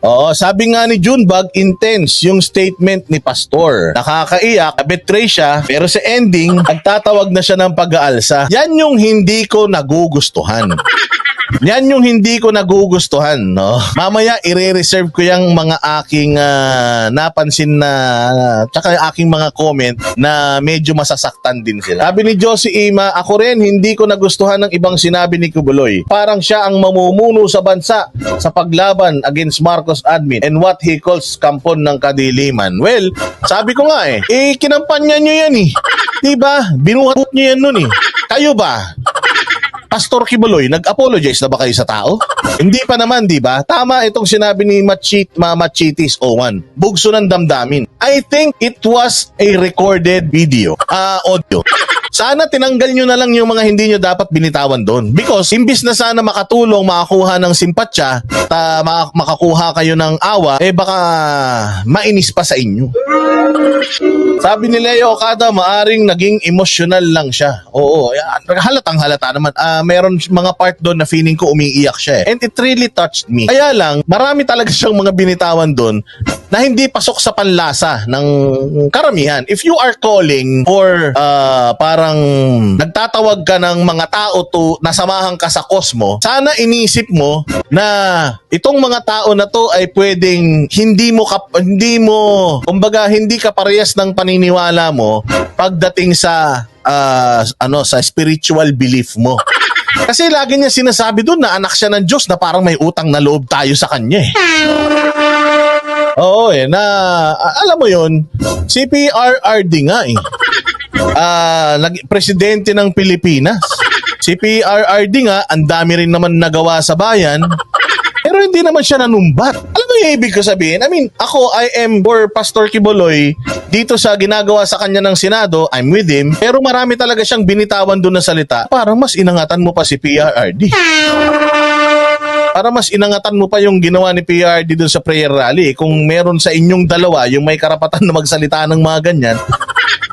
Oo, sabi nga ni Junebug, intense yung statement ni Pastor. Nakakaiyak, betray siya, pero sa ending, nagtatawag na siya ng pag-aalsa. Yan yung hindi ko nagugustuhan. Yan yung hindi ko nagugustuhan, no? Mamaya ire-reserve ko yung mga aking ah, napansin na tsaka yung aking mga comment na medyo masasaktan din sila. Sabi ni Josie Ima, ako rin hindi ko nagustuhan ng ibang sinabi ni Kubuloy. Parang siya ang mamumuno sa bansa sa paglaban against Marcos admin and what he calls kampon ng kadiliman. Well, sabi ko nga eh, eh kinampanya nyo yan eh. Diba? Binuhat nyo yan nun eh. Kayo ba? Pastor Kibuloy, nag-apologize na ba kayo sa tao? Hindi pa naman, di ba? Tama itong sinabi ni Machit, Mama Chitis Owan. Bugso ng damdamin. I think it was a recorded video, ah audio. Sana tinanggal nyo na lang yung mga hindi nyo dapat binitawan doon. Because imbis na sana makatulong, makakuha ng simpatya, ta, ma- makakuha kayo ng awa, eh baka mainis pa sa inyo. Sabi ni Leo Okada, maaring naging emotional lang siya. Oo, halatang halata naman. Ah, meron mga part doon na feeling ko umiiyak siya eh. And it really touched me. Kaya lang, marami talaga siyang mga binitawan doon na hindi pasok sa panlasa ng karamihan. If you are calling for ah, parang nagtatawag ka ng mga tao to nasamahan ka sa Cosmo, sana inisip mo na itong mga tao na to ay pwedeng hindi mo kap- hindi mo kumbaga hindi ka parehas ng paniniwala mo pagdating sa ah, ano sa spiritual belief mo. Kasi lagi niya sinasabi doon na anak siya ng Diyos na parang may utang na loob tayo sa kanya eh. Oo eh, na alam mo yon si PRRD nga eh. Nag presidente ng Pilipinas. Si PRRD nga, ang dami rin naman nagawa sa bayan. Pero hindi naman siya nanumbat. Alam yung ibig ko sabihin? I mean, ako, I am for Pastor Kiboloy dito sa ginagawa sa kanya ng Senado, I'm with him. Pero marami talaga siyang binitawan doon na salita. Parang mas inangatan mo pa si PRRD. Para mas inangatan mo pa yung ginawa ni PRD doon sa prayer rally. Kung meron sa inyong dalawa yung may karapatan na magsalita ng mga ganyan,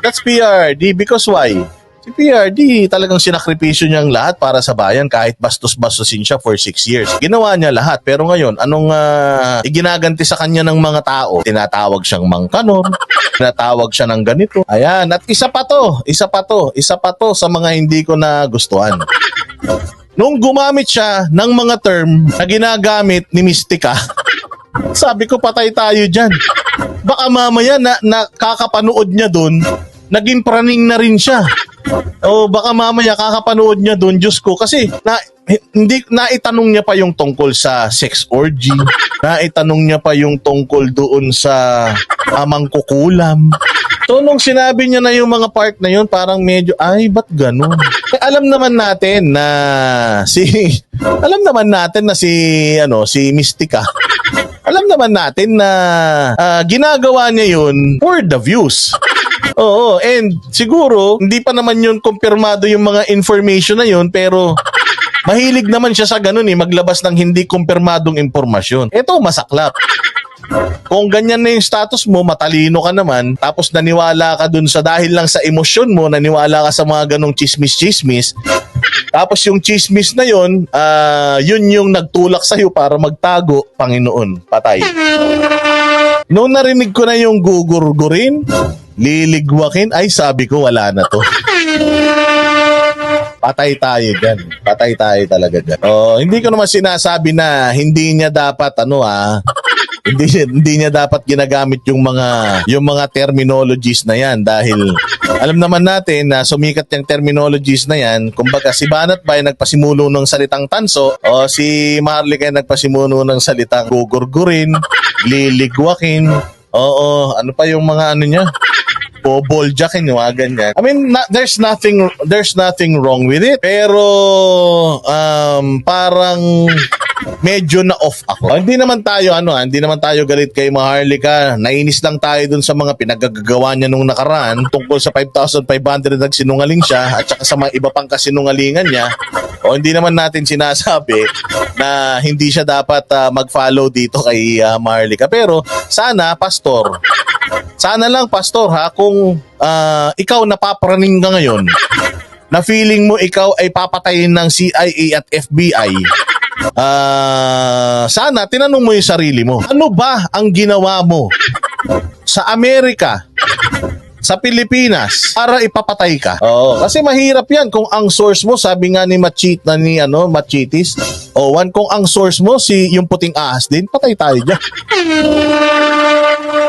that's PRD. Because why? Si PRD talagang sinakripisyo niya ang lahat para sa bayan kahit bastos-bastosin siya for six years. Ginawa niya lahat. Pero ngayon, anong ah, iginaganti sa kanya ng mga tao? Tinatawag siyang mangkanor. Tinatawag siya ng ganito. Ayan. At isa pa to. Isa pa to. Isa pa to sa mga hindi ko na gustuhan. Nung gumamit siya ng mga term na ginagamit ni Mystica, sabi ko patay tayo dyan. Baka mamaya na nakakapanood niya doon, naging praning na rin siya. O baka mamaya kakapanood niya doon, Diyos ko, kasi na, hindi naitanong niya pa yung tungkol sa sex orgy, naitanong niya pa yung tungkol doon sa amang kukulam. So nung sinabi niya na yung mga part na yun, parang medyo, ay, ba't ganun? Eh, alam naman natin na si, alam naman natin na si, ano, si Mystica, alam naman natin na ah, ginagawa niya yun for the views. Oo, and siguro, hindi pa naman yun kumpirmado yung mga information na yun, pero mahilig naman siya sa ganun eh, maglabas ng hindi kumpirmadong impormasyon. Ito, masaklap. Kung ganyan na yung status mo, matalino ka naman, tapos naniwala ka dun sa dahil lang sa emosyon mo, naniwala ka sa mga ganong chismis-chismis, tapos yung chismis na yun, ah, yun yung nagtulak sa'yo para magtago, Panginoon, patay. Noong narinig ko na yung gugurgurin, liligwakin, ay sabi ko wala na to. Patay tayo dyan. Patay tayo talaga dyan. Oh, hindi ko naman sinasabi na hindi niya dapat ano ah, hindi hindi niya dapat ginagamit yung mga yung mga terminologies na yan dahil alam naman natin na sumikat yung terminologies na yan. Kumbaga si Banat ba ay nagpasimulo ng salitang tanso o si Marlic ay nagpasimulo ng salitang gugurgurin, liligwakin. Oo, ano pa yung mga ano niya? Boboljackin yung mga ganyan. I mean, na- there's nothing there's nothing wrong with it. Pero um, parang medyo na off ako. Ah, hindi naman tayo ano, ah, hindi naman tayo galit kay Maharlika. Nainis lang tayo dun sa mga pinagagagawa niya nung nakaraan tungkol sa 5,500 nagsinungaling siya at saka sa mga iba pang kasinungalingan niya. O hindi naman natin sinasabi na hindi siya dapat ah, mag-follow dito kay uh, Maharlika. Pero sana, pastor, sana lang pastor ha kung ah, ikaw napapraning ka ngayon na feeling mo ikaw ay papatayin ng CIA at FBI Ah, sana tinanong mo yung sarili mo. Ano ba ang ginawa mo sa Amerika? Sa Pilipinas para ipapatay ka. Oo. Kasi mahirap 'yan kung ang source mo sabi nga ni Machit na ni ano Machitis, o one kung ang source mo si yung puting ahas din, patay tayo diyan.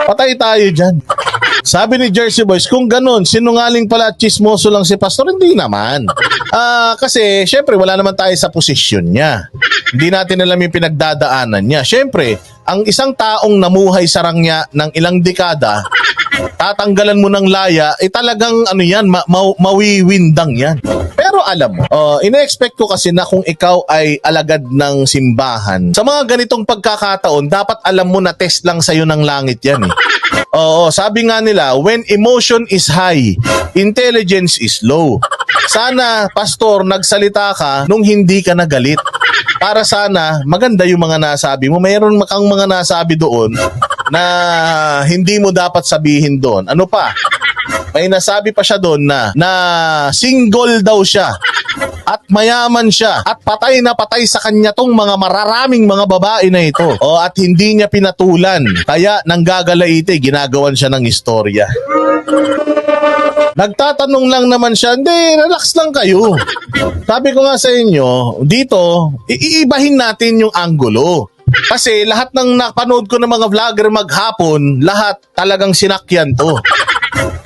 Patay tayo diyan. Sabi ni Jersey Boys, kung ganun, sinungaling pala at chismoso lang si Pastor, hindi naman. Ah, kasi, syempre, wala naman tayo sa posisyon niya. Hindi natin alam yung pinagdadaanan niya. Syempre, ang isang taong namuhay sa rangya ng ilang dekada, tatanggalan mo ng laya, eh talagang ano yan, ma- ma- mawiwindang yan. Pero alam mo, uh, ina-expect ko kasi na kung ikaw ay alagad ng simbahan, sa mga ganitong pagkakataon, dapat alam mo na test lang sa'yo ng langit yan eh. Oo, sabi nga nila, when emotion is high, intelligence is low. Sana, pastor, nagsalita ka nung hindi ka nagalit. Para sana, maganda yung mga nasabi mo. Mayroon kang mga nasabi doon na hindi mo dapat sabihin doon. Ano pa? May nasabi pa siya doon na, na single daw siya at mayaman siya at patay na patay sa kanya tong mga mararaming mga babae na ito. O at hindi niya pinatulan. Kaya nanggagalaite, ginagawan siya ng istorya. Nagtatanong lang naman siya, hindi, relax lang kayo. Sabi ko nga sa inyo, dito, iibahin natin yung angulo. Kasi lahat ng napanood ko ng mga vlogger maghapon, lahat talagang sinakyan to.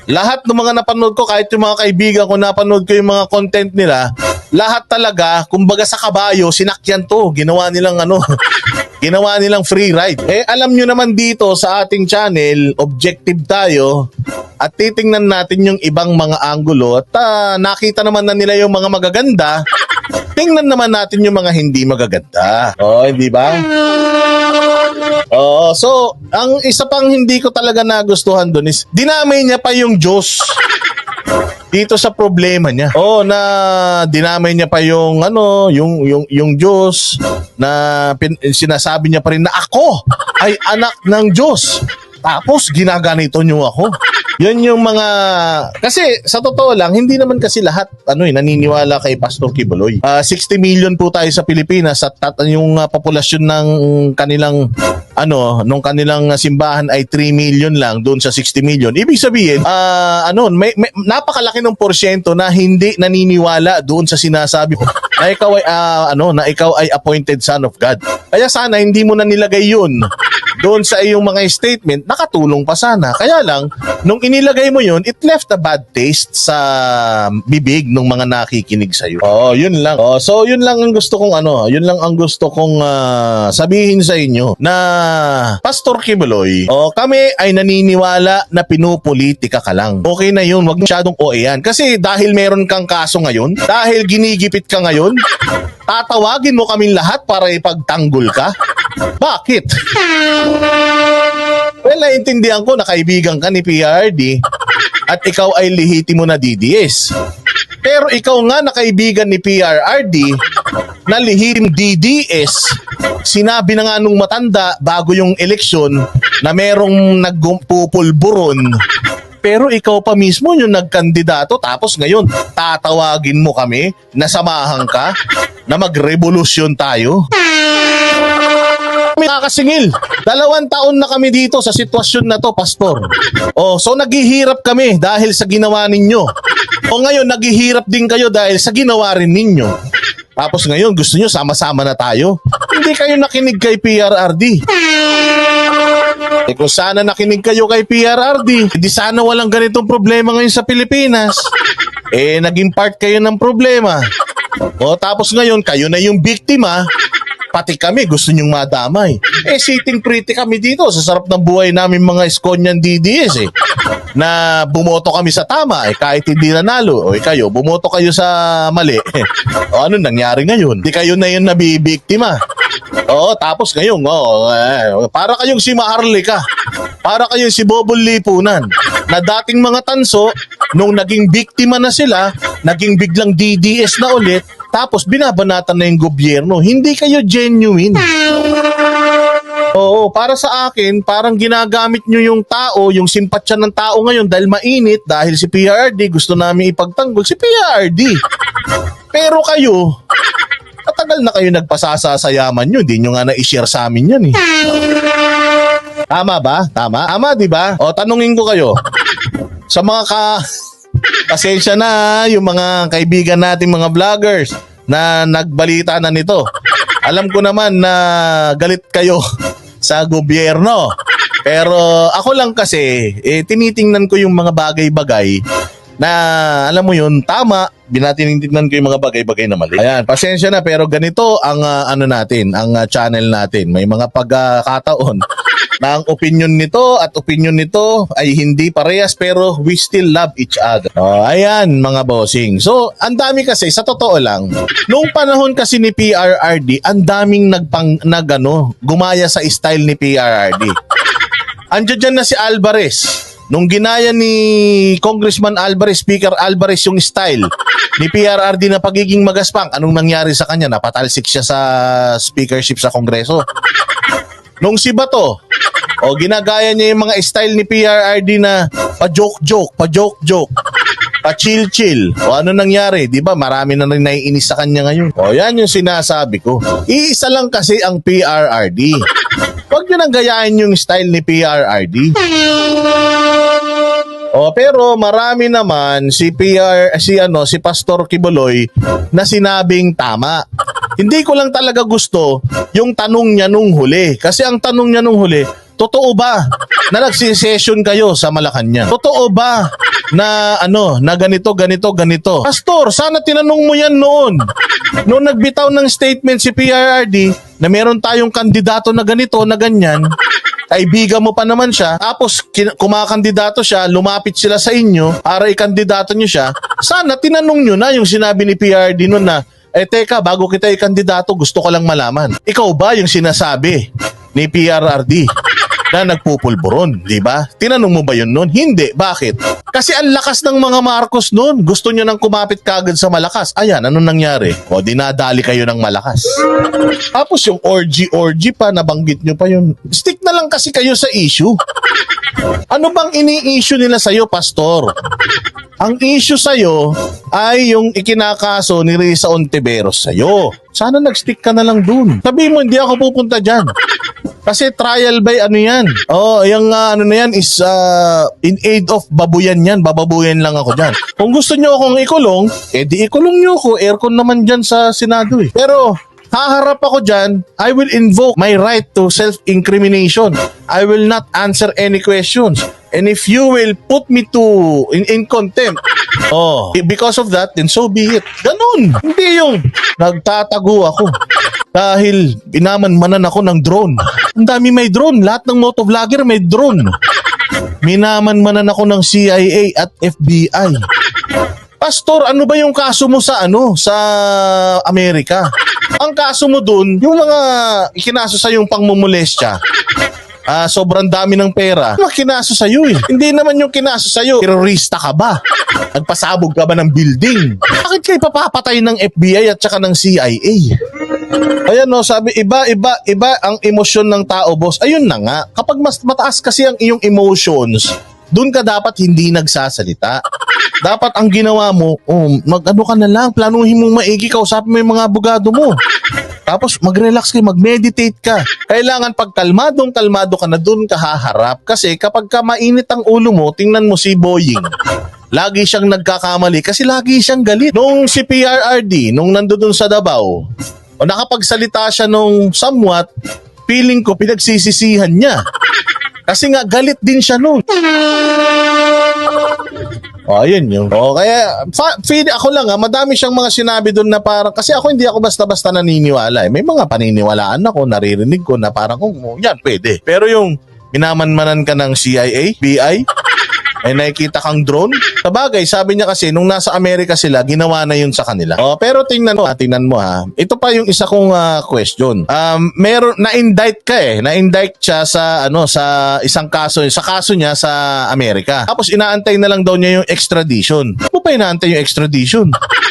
Lahat ng mga napanood ko, kahit yung mga kaibigan ko napanood ko yung mga content nila, lahat talaga, kumbaga sa kabayo, sinakyan to. Ginawa nilang ano, ginawa nilang free ride. Eh, alam nyo naman dito sa ating channel, objective tayo, at titingnan natin yung ibang mga angulo, at ah, nakita naman na nila yung mga magaganda, tingnan naman natin yung mga hindi magaganda. Oh, hindi ba? Oo, so ang isa pang hindi ko talaga nagustuhan doon is dinamay niya pa yung Diyos dito sa problema niya. Oo, na dinamay niya pa yung ano, yung yung yung Diyos na pin, sinasabi niya pa rin na ako ay anak ng Diyos. Tapos ginaganito niyo ako. Yun yung mga kasi sa totoo lang hindi naman kasi lahat ano eh naniniwala kay Pastor Kibuloy. Ah, 60 million po tayo sa Pilipinas at, at yung ah, populasyon ng kanilang ano nung kanilang simbahan ay 3 million lang doon sa 60 million. Ibig sabihin ah ano may, may napakalaki ng porsyento na hindi naniniwala doon sa sinasabi mo na ikaw ay ah, ano na ikaw ay appointed son of God. Kaya sana hindi mo na nilagay yun doon sa iyong mga statement, nakatulong pa sana. Kaya lang, nung inilagay mo yun, it left a bad taste sa bibig ng mga nakikinig sa'yo. Oo, yun lang. Oh, so, yun lang ang gusto kong ano, yun lang ang gusto kong ah, sabihin sa inyo na Pastor Kibuloy, oh, kami ay naniniwala na pinupolitika ka lang. Okay na yun, wag masyadong OA yan. Kasi dahil meron kang kaso ngayon, dahil ginigipit ka ngayon, tatawagin mo kaming lahat para ipagtanggol ka? Bakit? Well, naiintindihan ko na kaibigan ka ni PRD at ikaw ay lihitimo na DDS. Pero ikaw nga na kaibigan ni PRRD na lihim DDS, sinabi na nga nung matanda bago yung eleksyon na merong nagpupulburon pero ikaw pa mismo yung nagkandidato tapos ngayon tatawagin mo kami na samahan ka na magrevolusyon tayo. Kami nakakasingil. Dalawang taon na kami dito sa sitwasyon na to, Pastor. Oh, so naghihirap kami dahil sa ginawa ninyo. O ngayon, naghihirap din kayo dahil sa ginawa rin ninyo. Tapos ngayon, gusto nyo sama-sama na tayo. Hindi kayo nakinig kay PRRD. Eh kung sana nakinig kayo kay PRRD, hindi sana walang ganitong problema ngayon sa Pilipinas. Eh, naging part kayo ng problema. O tapos ngayon, kayo na yung biktima, pati kami gusto nyong madamay. Eh, sitting pretty kami dito sa sarap ng buhay namin mga Esconyan DDS eh. Na bumoto kami sa tama eh, kahit hindi nanalo. O eh, kayo, bumoto kayo sa mali. o ano nangyari ngayon? Di kayo na yung nabibiktima. Oo, tapos ngayon, oh, eh, para kayong si Maharlika. Para kayong si Bobol Lipunan. Na dating mga tanso, nung naging biktima na sila, naging biglang DDS na ulit, tapos binabanatan na yung gobyerno. Hindi kayo genuine. Oo, para sa akin, parang ginagamit nyo yung tao, yung simpatsya ng tao ngayon dahil mainit, dahil si PRD gusto namin ipagtanggol si PRD. Pero kayo, Matagal na kayo nagpasasayaman nyo. Hindi nyo nga na-share sa amin yan eh. Tama ba? Tama? Tama, di ba? O, tanungin ko kayo. Sa mga ka... Pasensya na yung mga kaibigan nating mga vloggers na nagbalita na nito. Alam ko naman na galit kayo sa gobyerno. Pero ako lang kasi, eh, tinitingnan ko yung mga bagay-bagay na alam mo yun, tama, binatinignan ko yung mga bagay-bagay na mali. Ayan, pasensya na pero ganito ang ah, ano natin, ang ah, channel natin. May mga pagkakataon na ang opinion nito at opinion nito ay hindi parehas pero we still love each other. Oh, ayan mga bossing. So, ang dami kasi sa totoo lang, nung panahon kasi ni PRRD, ang daming nagpang nagano, gumaya sa style ni PRRD. Andiyan dyan na si Alvarez. Nung ginaya ni Congressman Alvarez, Speaker Alvarez yung style ni PRRD na pagiging magaspang, anong nangyari sa kanya? Napatalsik siya sa speakership sa Kongreso. Nung si Bato, o ginagaya niya yung mga style ni PRRD na pa-joke-joke, pa-joke-joke, pa-chill-chill. O ano nangyari? Di ba marami na rin naiinis sa kanya ngayon. O yan yung sinasabi ko. Iisa lang kasi ang PRRD. Huwag nyo nang gayahin yung style ni PRRD. Oh, pero marami naman si PR si ano si Pastor Kibuloy na sinabing tama. Hindi ko lang talaga gusto yung tanong niya nung huli. Kasi ang tanong niya nung huli, totoo ba na nagsisession kayo sa Malacanang? Totoo ba na ano, na ganito, ganito, ganito? Pastor, sana tinanong mo yan noon. Noong nagbitaw ng statement si PRRD na meron tayong kandidato na ganito, na ganyan, kaibigan mo pa naman siya, tapos kumakandidato siya, lumapit sila sa inyo para ikandidato nyo siya, sana tinanong nyo na yung sinabi ni PRD noon na, eh teka, bago kita ikandidato, gusto ko lang malaman. Ikaw ba yung sinasabi ni PRRD na nagpupulburon, di ba? Tinanong mo ba yun noon? Hindi. Bakit? Kasi ang lakas ng mga Marcos noon. Gusto nyo nang kumapit kagad sa malakas. Ayan, anong nangyari? O, dinadali kayo ng malakas. Tapos yung orgy-orgy pa, nabanggit nyo pa yun. Stick na lang kasi kayo sa issue. Ano bang ini-issue nila sa'yo, Pastor? Ang issue sa'yo ay yung ikinakaso ni Risa Ontiveros sa'yo. Sana nag-stick ka na lang dun. Sabi mo, hindi ako pupunta dyan. Kasi trial by ano yan. Oh, yung ah, ano na yan is ah, in aid of babuyan yan. Bababuyan lang ako dyan. Kung gusto nyo akong ikulong, eh ikulong nyo ako. Aircon naman dyan sa Senado eh. Pero haharap ako dyan, I will invoke my right to self-incrimination. I will not answer any questions. And if you will put me to in, in contempt, oh, because of that, then so be it. Ganun. Hindi yung nagtatago ako. Dahil binamanmanan ako ng drone. Ang dami may drone. Lahat ng motovlogger may drone. Minamanmanan ako ng CIA at FBI. Pastor, ano ba yung kaso mo sa ano sa Amerika? Ang kaso mo dun, yung mga ikinaso sa yung pangmumulestya. Ah, sobrang dami ng pera. Ano kinaso sa iyo eh? Hindi naman yung kinaso sa iyo. Terorista ka ba? Nagpasabog ka ba ng building? Bakit kayo papapatay ng FBI at saka ng CIA? Ayan no, sabi iba iba iba ang emosyon ng tao, boss. Ayun na nga. Kapag mas mataas kasi ang iyong emotions, doon ka dapat hindi nagsasalita. Dapat ang ginawa mo, oh, mag-ano ka na lang, planuhin mong maigi, kausapin mo yung mga abogado mo. Tapos mag-relax kayo, mag-meditate ka. Kailangan pag kalmadong kalmado ka na doon ka haharap. Kasi kapag ka mainit ang ulo mo, tingnan mo si Boying. Lagi siyang nagkakamali kasi lagi siyang galit. Nung si PRRD, nung nandoon sa Davao, o nakapagsalita siya nung somewhat, feeling ko pinagsisisihan niya. Kasi nga galit din siya noon. Oh, ayun yun. Oh, kaya fa- feed ako lang ha, madami siyang mga sinabi doon na parang kasi ako hindi ako basta-basta naniniwala. Eh. May mga paniniwalaan ako, naririnig ko na parang oh, yan pwede. Pero yung minamanmanan ka ng CIA, BI, ay nakikita kang drone. Sa bagay, sabi niya kasi nung nasa Amerika sila, ginawa na yun sa kanila. Oh, pero tingnan mo, ah, tingnan mo ha. Ito pa yung isa kong ah, question. Um, meron na-indict ka eh. Na-indict siya sa ano sa isang kaso, sa kaso niya sa Amerika. Tapos inaantay na lang daw niya yung extradition. Ano pa inaantay yung extradition?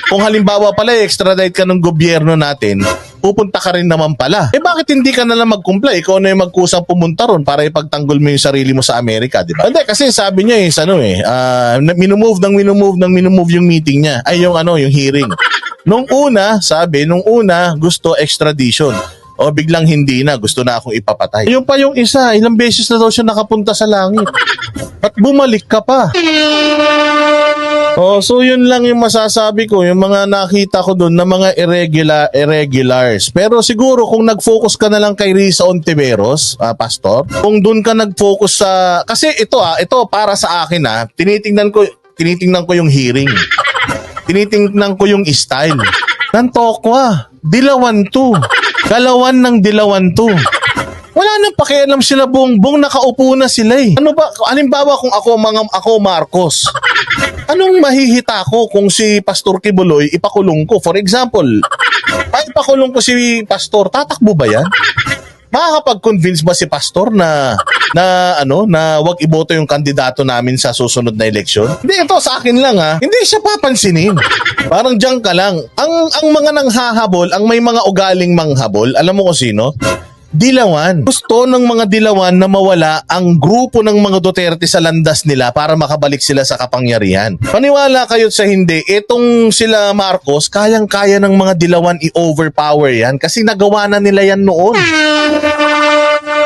Kung halimbawa pala extradite ka ng gobyerno natin, pupunta ka rin naman pala. Eh bakit hindi ka na lang mag-comply? Ikaw na yung magkusang pumunta ron para ipagtanggol mo yung sarili mo sa Amerika, di ba? Hindi, kasi sabi niya eh, ano eh, ah, na- minumove ng minumove ng minumove yung meeting niya. Ay, yung ano, yung hearing. Nung una, sabi, nung una, gusto extradition. O biglang hindi na, gusto na akong ipapatay. Yung pa yung isa, ilang beses na daw siya nakapunta sa langit. At bumalik ka pa. Oh, so yun lang yung masasabi ko, yung mga nakita ko doon na mga irregular irregulars. Pero siguro kung nag-focus ka na lang kay Risa Ontiveros, ah, pastor, kung doon ka nag-focus sa kasi ito ah, ito para sa akin ah, tinitingnan ko tinitingnan ko yung hearing. Tinitingnan ko yung style. Nantokwa. Dilawan to. Galawan ng dilawan to. Wala nang pakialam sila bongbong nakaupo na sila eh. Ano ba, halimbawa kung ako mga ako Marcos, anong mahihita ko kung si Pastor Kibuloy ipakulong ko? For example, ay ipakulong ko si Pastor, tatakbo ba yan? Makakapag-convince ba si Pastor na na ano na wag iboto yung kandidato namin sa susunod na eleksyon? Hindi ito sa akin lang ha. Hindi siya papansinin. Parang diyan ka lang. Ang ang mga nanghahabol, ang may mga ugaling manghabol, alam mo kung sino? Dilawan. Gusto ng mga dilawan na mawala ang grupo ng mga Duterte sa landas nila para makabalik sila sa kapangyarihan. Paniwala kayo sa hindi, itong sila Marcos, kayang-kaya ng mga dilawan i-overpower yan kasi nagawa na nila yan noon.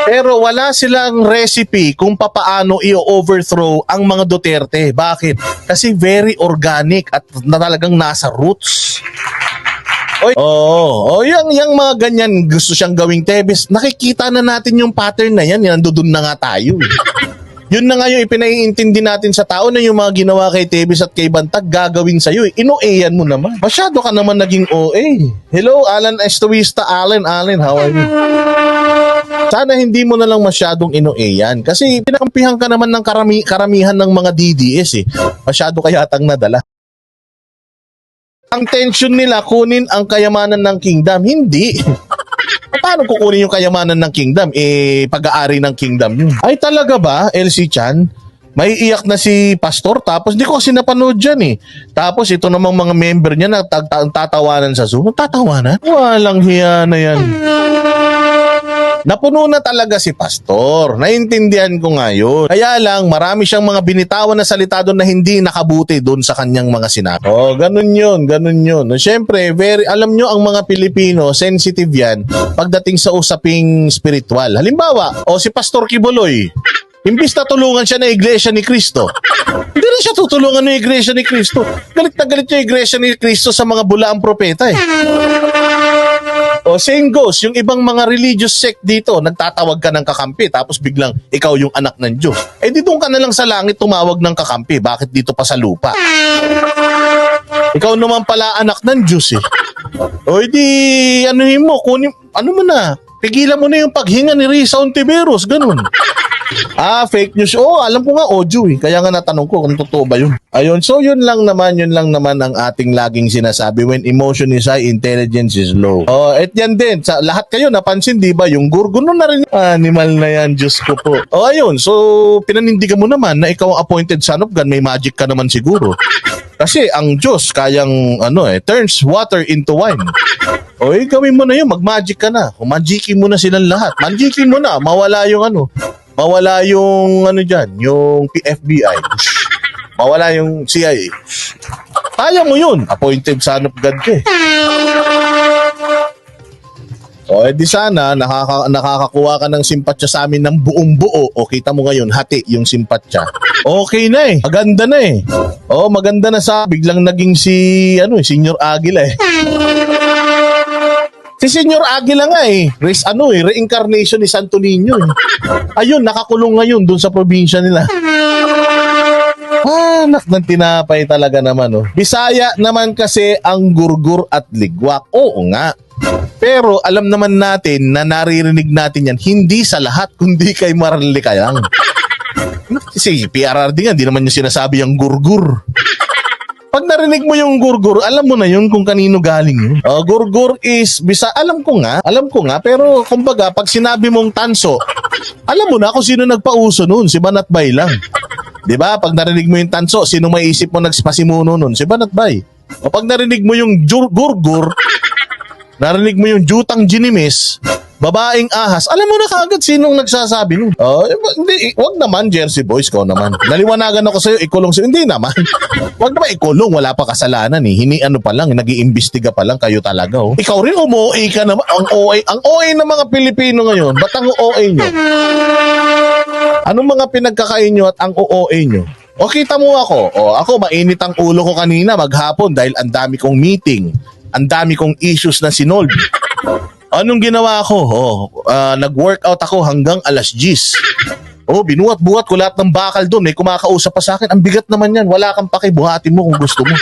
Pero wala silang recipe kung papaano i-overthrow ang mga Duterte. Bakit? Kasi very organic at na talagang nasa roots. Oy, oo, oh, yang yang mga ganyan gusto siyang gawing Tebes. Nakikita na natin yung pattern na yan, yan nandoon na nga tayo. eh. Yun na nga yung ipinaiintindi natin sa tao na yung mga ginawa kay Tebes at kay Bantag gagawin sa iyo. Inoeyan mo naman. Masyado ka naman naging OA. Hello, Alan Estuista. Alan, Alan, how are you? Sana hindi mo na lang masyadong inoeyan. Kasi pinakampihan ka naman ng karami, karamihan ng mga DDS eh. Masyado ka yatang nadala. Ang tension nila kunin ang kayamanan ng kingdom. Hindi. Paano kukunin yung kayamanan ng kingdom? Eh, pag-aari ng kingdom yun. Ay talaga ba, LC Chan? May iyak na si pastor tapos di ko kasi napanood dyan eh. Tapos ito namang mga member niya na tatawanan sa Zoom. Tatawanan? Walang hiya na yan. Napuno na talaga si pastor. Naintindihan ko nga yun. Kaya lang, marami siyang mga binitawan na salita doon na hindi nakabuti doon sa kanyang mga sinabi. Oh, ganun yun, ganun yun. Siyempre, very, alam nyo ang mga Pilipino, sensitive yan pagdating sa usaping spiritual. Halimbawa, o si Pastor Kibuloy, Imbis na tulungan siya ng Iglesia ni Cristo, hindi na siya tutulungan ng Iglesia ni Cristo. Galit na galit yung Iglesia ni Cristo sa mga bulaang propeta eh. O same goes, yung ibang mga religious sect dito, nagtatawag ka ng kakampi tapos biglang ikaw yung anak ng Diyos. Eh di doon ka na lang sa langit tumawag ng kakampi. Bakit dito pa sa lupa? Ikaw naman pala anak ng Diyos eh. O di, ano mo, kunin, ano mo na, pigilan mo na yung paghinga ni Risa Ontiveros, ganun. Ah, fake news. Oh, alam ko nga audio eh. Kaya nga natanong ko kung totoo ba yun. Ayun, so yun lang naman, yun lang naman ang ating laging sinasabi. When emotion is high, intelligence is low. Oh, et yan din. Sa lahat kayo napansin, di ba? Yung gurguno na rin. Animal na yan, Diyos ko po. Oh, ayun. So, pinanindigan mo naman na ikaw ang appointed son of God. May magic ka naman siguro. Kasi ang Diyos kayang ano eh, turns water into wine. O eh, gawin mo na yun, mag-magic ka na. O magikin mo na silang lahat. Magikin mo na, mawala yung ano, mawala yung ano dyan, yung PFBI. Mawala yung CIA. Kaya mo yun. Appointed son of God ka eh. O edi sana nakaka, nakakakuha ka ng simpatya sa amin ng buong buo. O kita mo ngayon, hati yung simpatya. Okay na eh. Maganda na eh. O maganda na sa biglang naging si ano eh, Senior Aguila eh. Si Senior Aguila nga eh. Res, ano eh, reincarnation ni Santo Niño eh. Ayun, nakakulong ngayon dun sa probinsya nila. Ah, anak ng tinapay talaga naman oh. Bisaya naman kasi ang gurgur at ligwak. Oo nga. Pero alam naman natin na naririnig natin yan hindi sa lahat kundi kay Marley Kayang. Si PRRD nga, di naman yung sinasabi yung gurgur. Pag narinig mo yung gurgur, alam mo na yun kung kanino galing yun. Oh, gurgur is, bisa, alam ko nga, alam ko nga, pero kumbaga, pag sinabi mong tanso, alam mo na kung sino nagpauso nun, si Banat Bay lang. Di ba? Pag narinig mo yung tanso, sino may isip mo nagspasimuno nun? Si Banat Bay. O pag narinig mo yung jur- gurgur, narinig mo yung jutang ginimis, babaeng ahas, alam mo na kaagad sinong nagsasabi nun. Oh, eh, hindi, eh, wag naman, Jersey Boys ko naman. Naliwanagan ako sa'yo, ikulong sa'yo. Hindi naman. wag naman ikulong, wala pa kasalanan eh. Hini ano pa lang, nag-iimbestiga pa lang kayo talaga. Oh. Ikaw rin, umuwi ka naman. Ang OA, ang OA ng mga Pilipino ngayon, ba't ang OA nyo? Anong mga pinagkakain nyo at ang OOA nyo? O kita mo ako, o ako mainit ang ulo ko kanina maghapon dahil ang dami kong meeting, ang dami kong issues na sinolve. Anong ginawa ko? Oh, ah, nag-workout ako hanggang alas 10. Oh, binuhat-buhat ko lahat ng bakal doon. May kumakausap pa sa akin. Ang bigat naman yan. Wala kang paki. Buhatin mo kung gusto mo.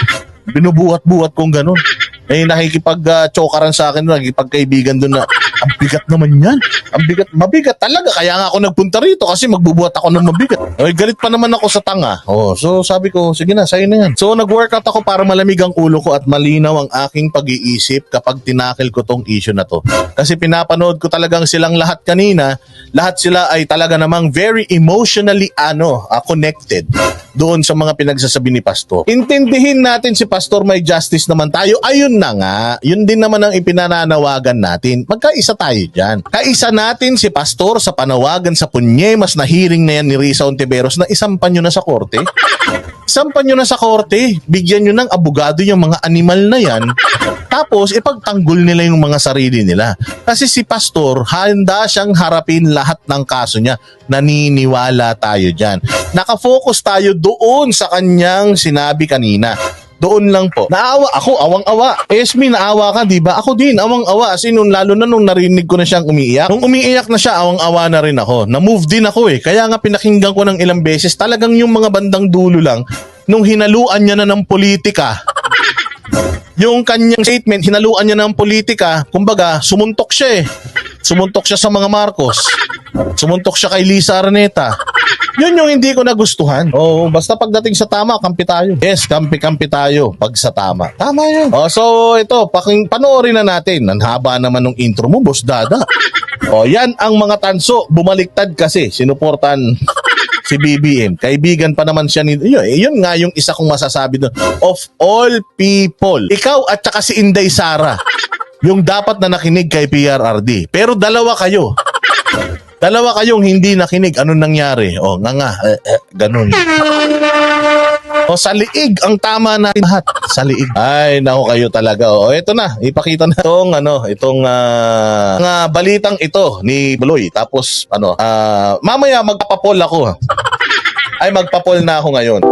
Binubuhat-buhat kong ganun. May nakikipag-chokaran sa akin, nakikipagkaibigan doon na, ang bigat naman yan. Ang bigat, mabigat talaga. Kaya nga ako nagpunta rito kasi magbubuhat ako ng mabigat. Ay, galit pa naman ako sa tanga. Oh, so sabi ko, sige na, sa'yo na yan. So nag-workout ako para malamig ang ulo ko at malinaw ang aking pag-iisip kapag tinakil ko tong issue na to. Kasi pinapanood ko talagang silang lahat kanina, lahat sila ay talaga namang very emotionally ano, ah, connected doon sa mga pinagsasabi ni Pastor. Intindihin natin si Pastor may justice naman tayo. Ayun na nga. Yun din naman ang ipinananawagan natin. Magkaisa tayo dyan. Kaisa natin si Pastor sa panawagan sa punyemas na hearing na yan ni Risa Ontiveros na isampan nyo na sa korte. Isampan nyo na sa korte. Bigyan nyo ng abogado yung mga animal na yan. Tapos, ipagtanggol nila yung mga sarili nila. Kasi si Pastor, handa siyang harapin lahat ng kaso niya. Naniniwala tayo dyan. Nakafocus tayo doon sa kanyang sinabi kanina. Doon lang po. Naawa ako, awang-awa. Esme, naawa ka, di ba? Ako din, awang-awa. Kasi nung, lalo na nung narinig ko na siyang umiiyak. Nung umiiyak na siya, awang-awa na rin ako. Na-move din ako eh. Kaya nga pinakinggan ko ng ilang beses. Talagang yung mga bandang dulo lang, nung hinaluan niya na ng politika, yung kanyang statement, hinaluan niya ng politika, kumbaga, sumuntok siya eh. Sumuntok siya sa mga Marcos. Sumuntok siya kay Lisa Araneta. Yun yung hindi ko nagustuhan. Oo, basta pagdating sa tama, kampi tayo. Yes, kampi-kampi tayo pag sa tama. Tama yun. Oh, so ito, paking panoorin na natin. Ang haba naman ng intro mo, boss dada. Oh, yan ang mga tanso. Bumaliktad kasi. Sinuportan si BBM. Kaibigan pa naman siya ni... Yun, eh, yun nga yung isa kong masasabi doon. Of all people, ikaw at saka si Inday Sara, yung dapat na nakinig kay PRRD. Pero dalawa kayo. Dalawa kayong hindi nakinig. Anong nangyari? O, nga nga. Eh, eh, ganun. O, sa liig ang tama natin lahat. Sa liig. Ay, nako kayo talaga. O, eto na. Ipakita na itong, ano, itong ah, nga balitang ito ni Buloy. Tapos, ano, ah, mamaya magpapapol ako. Ay, magpapol na ako ngayon.